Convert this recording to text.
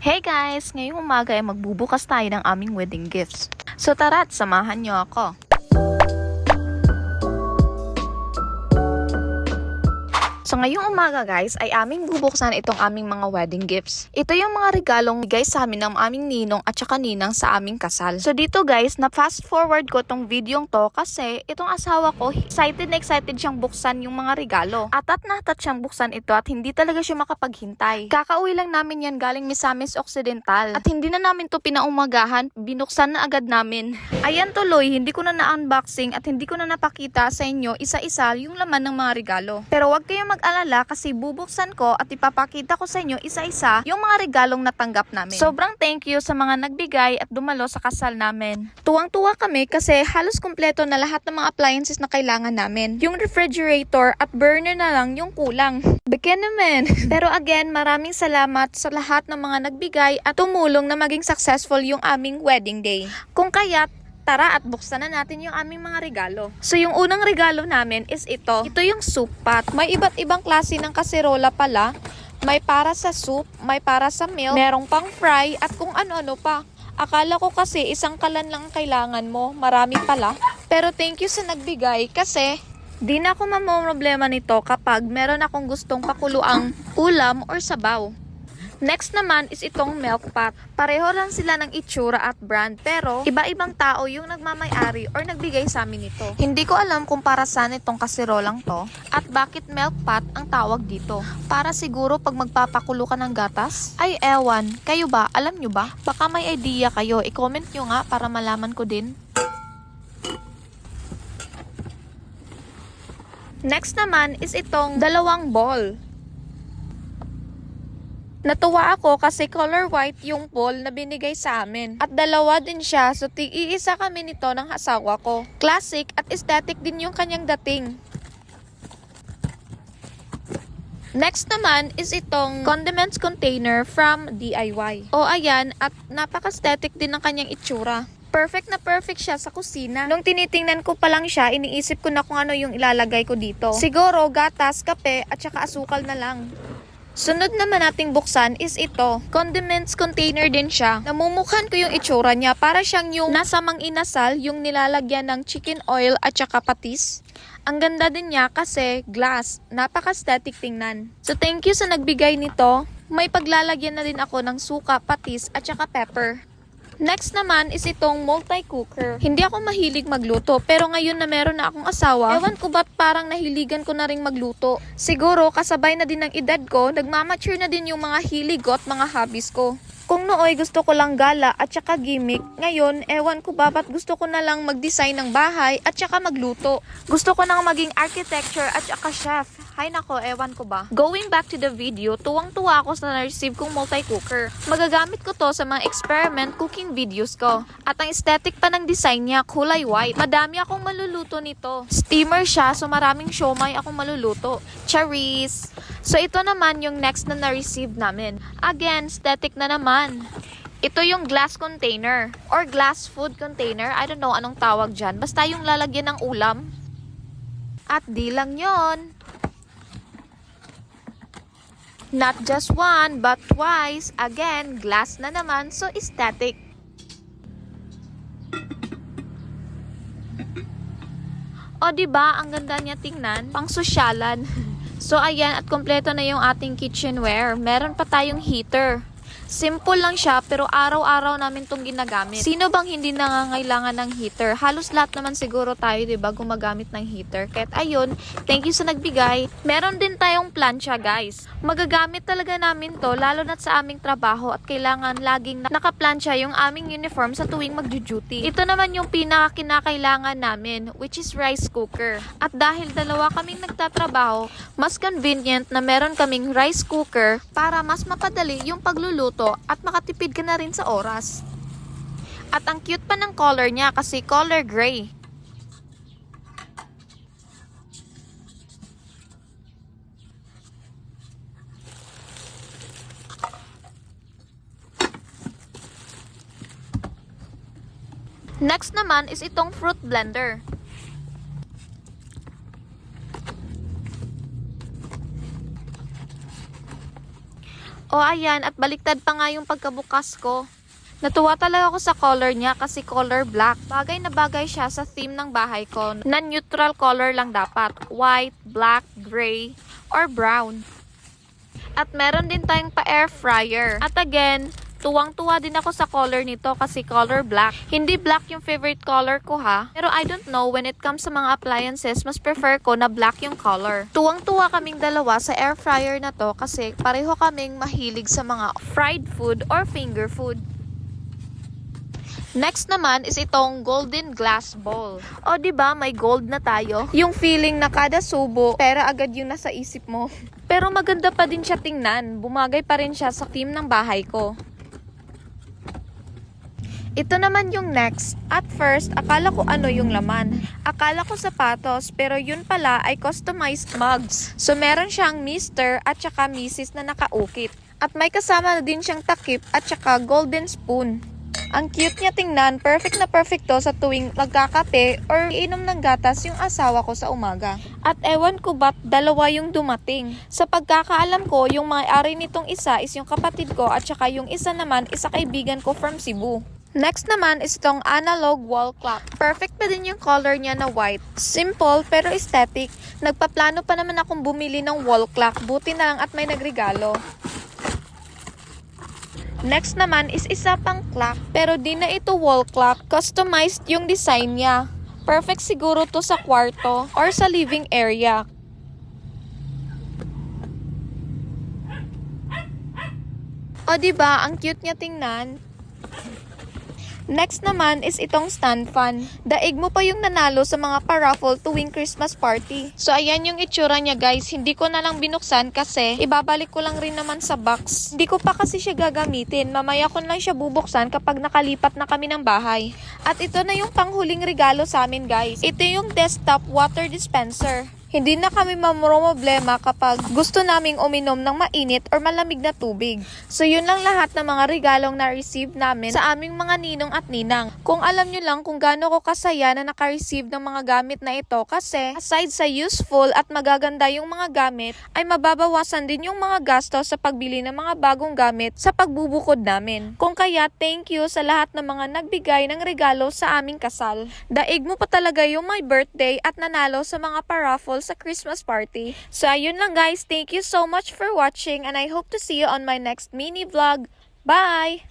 Hey guys! Ngayong umaga ay magbubukas tayo ng aming wedding gifts. So tara't samahan niyo ako. Ngayong umaga guys ay aming bubuksan itong aming mga wedding gifts. Ito yung mga regalong bigay sa amin ng aming ninong at saka ninang sa aming kasal. So dito guys, na fast forward ko tong videong to kasi itong asawa ko excited na excited siyang buksan yung mga regalo. Atat na atat siyang buksan ito at hindi talaga siya makapaghintay. Kakauwi lang namin yan galing Misamis Occidental at hindi na namin to pinaumagahan, binuksan na agad namin. Ayan tuloy, hindi ko na na-unboxing at hindi ko na napakita sa inyo isa-isa yung laman ng mga regalo. Pero wag kayong mag-alala kasi bubuksan ko at ipapakita ko sa inyo isa-isa yung mga regalong natanggap namin. Sobrang thank you sa mga nagbigay at dumalo sa kasal namin. Tuwang-tuwa kami kasi halos kumpleto na lahat ng mga appliances na kailangan namin. Yung refrigerator at burner na lang yung kulang. Bigyan naman. Pero again, maraming salamat sa lahat ng mga nagbigay at tumulong na maging successful yung aming wedding day. Kung kaya't tara at buksan na natin yung aming mga regalo. So yung unang regalo namin is ito. Ito yung soup pot. May iba't ibang klase ng kaserola pala. May para sa soup, may para sa milk, merong pang fry at kung ano-ano pa. Akala ko kasi isang kalan lang ang kailangan mo, marami pala. Pero thank you sa nagbigay kasi di na ako mamroblema nito kapag meron akong gustong pakuluang ulam or sabaw. Next naman is itong milk pot. Pareho lang sila ng itsura at brand pero iba-ibang tao yung nagmamayari or nagbigay sa amin nito. Hindi ko alam kung para saan itong kasirolang to at bakit milk pot ang tawag dito. Para siguro pag magpapakulo ka ng gatas? Ay ewan, kayo ba? Alam nyo ba? Baka may idea kayo, i-comment nyo nga para malaman ko din. Next naman is itong dalawang ball. Natuwa ako kasi color white yung ball na binigay sa amin. At dalawa din siya, so tig-iisa kami nito ng asawa ko. Classic at aesthetic din yung kanyang dating. Next naman is itong condiments container from DIY. O ayan, at napaka-aesthetic din ng kanyang itsura. Perfect na perfect siya sa kusina. Nung tinitingnan ko pa lang siya, iniisip ko na kung ano yung ilalagay ko dito. Siguro gatas, kape, at saka asukal na lang. Sunod naman nating buksan is ito. Condiments container din siya. Namumukhan ko yung itsura niya para siyang yung nasa mang inasal, yung nilalagyan ng chicken oil at saka patis. Ang ganda din niya kasi glass. Napaka-aesthetic tingnan. So thank you sa nagbigay nito. May paglalagyan na din ako ng suka, patis at saka pepper. Next naman is itong multi-cooker. Hindi ako mahilig magluto, pero ngayon na meron na akong asawa, ewan ko ba't parang nahiligan ko na ring magluto. Siguro, kasabay na din ng edad ko, nagmamature na din yung mga hilig ko at mga hobbies ko. Kung nooy gusto ko lang gala at saka gimmick, ngayon ewan ko ba ba't gusto ko na lang mag-design ng bahay at saka magluto. Gusto ko nang maging architecture at saka chef. Hay nako, ewan ko ba. Going back to the video, tuwang-tuwa ako sa na-receive kong multi-cooker. Magagamit ko to sa mga experiment cooking videos ko. At ang aesthetic pa ng design niya, kulay white. Madami akong maluluto nito. Steamer siya, so maraming siomay akong maluluto. Charis! So ito naman yung next na na-receive namin. Again, aesthetic na naman. Ito yung glass container or glass food container. I don't know anong tawag dyan. Basta yung lalagyan ng ulam. At di lang yon. Not just one, but twice. Again, glass na naman, so aesthetic. O, di ba Ang ganda niya tingnan. Pang sosyalan. So, ayan, at kompleto na yung ating kitchenware. Meron pa tayong heater. Simple lang siya, pero araw-araw namin itong ginagamit. Sino bang hindi nangangailangan ng heater? Halos lahat naman siguro tayo, di ba, gumagamit ng heater. Kahit ayun, thank you sa nagbigay. Meron din tayong plancha, guys. Magagamit talaga namin to, lalo na sa aming trabaho at kailangan laging nakaplansya yung aming uniform sa tuwing magjo-duty. Ito naman yung pinaka kinakailangan namin, which is rice cooker. At dahil dalawa kaming nagtatrabaho, mas convenient na meron kaming rice cooker para mas mapadali yung pagluluto at makatipid ka na rin sa oras. At ang cute pa ng color niya kasi color gray. Next naman is itong fruit blender. O ayan, at baliktad pa nga yung pagkabukas ko. Natuwa talaga ako sa color niya kasi color black. Bagay na bagay siya sa theme ng bahay ko na neutral color lang dapat. White, black, gray, or brown. At meron din tayong pa air fryer. At again, tuwang-tuwa din ako sa color nito kasi color black. Hindi black yung favorite color ko ha. Pero I don't know, when it comes sa mga appliances, mas prefer ko na black yung color. Tuwang-tuwa kaming dalawa sa air fryer na to kasi pareho kaming mahilig sa mga fried food or finger food. Next naman is itong golden glass bowl. O di ba may gold na tayo? Yung feeling na kada subo, pera agad yung nasa isip mo. Pero maganda pa din siya tingnan. Bumagay pa rin siya sa theme ng bahay ko. Ito naman yung next. At first, akala ko ano yung laman. Akala ko sapatos, pero yun pala ay customized mugs. So meron siyang Mr. at saka Mrs. na nakaukit. At may kasama na din siyang takip at saka golden spoon. Ang cute niya tingnan, perfect na perfect to sa tuwing magkakape or inom ng gatas yung asawa ko sa umaga. At ewan ko ba't dalawa yung dumating. Sa pagkakaalam ko, yung may-ari nitong isa is yung kapatid ko at saka yung isa naman is sa kaibigan ko from Cebu. Next naman is itong analog wall clock. Perfect pa din yung color niya na white. Simple pero aesthetic. Nagpaplano pa naman akong bumili ng wall clock. Buti na lang at may nagregalo. Next naman is isa pang clock. Pero di na ito wall clock. Customized yung design niya. Perfect siguro to sa kwarto or sa living area. O di ba ang cute niya tingnan? Next naman is itong stand fan. Daig mo pa yung nanalo sa mga paraffle tuwing Christmas party. So ayan yung itsura niya guys. Hindi ko na lang binuksan kasi ibabalik ko lang rin naman sa box. Hindi ko pa kasi siya gagamitin. Mamaya ko lang siya bubuksan kapag nakalipat na kami ng bahay. At ito na yung panghuling regalo sa amin guys. Ito yung desktop water dispenser. Hindi na kami mamromoblema kapag gusto naming uminom ng mainit or malamig na tubig. So yun lang lahat ng mga regalong na-receive namin sa aming mga ninong at ninang. Kung alam nyo lang kung gaano ko kasaya na naka-receive ng mga gamit na ito kasi aside sa useful at magaganda yung mga gamit, ay mababawasan din yung mga gastos sa pagbili ng mga bagong gamit sa pagbubukod namin. Kung kaya, thank you sa lahat ng mga nagbigay ng regalo sa aming kasal. Daig mo pa talaga yung my birthday at nanalo sa mga paraffle sa Christmas party. So ayun lang guys, thank you so much for watching and I hope to see you on my next mini vlog. Bye!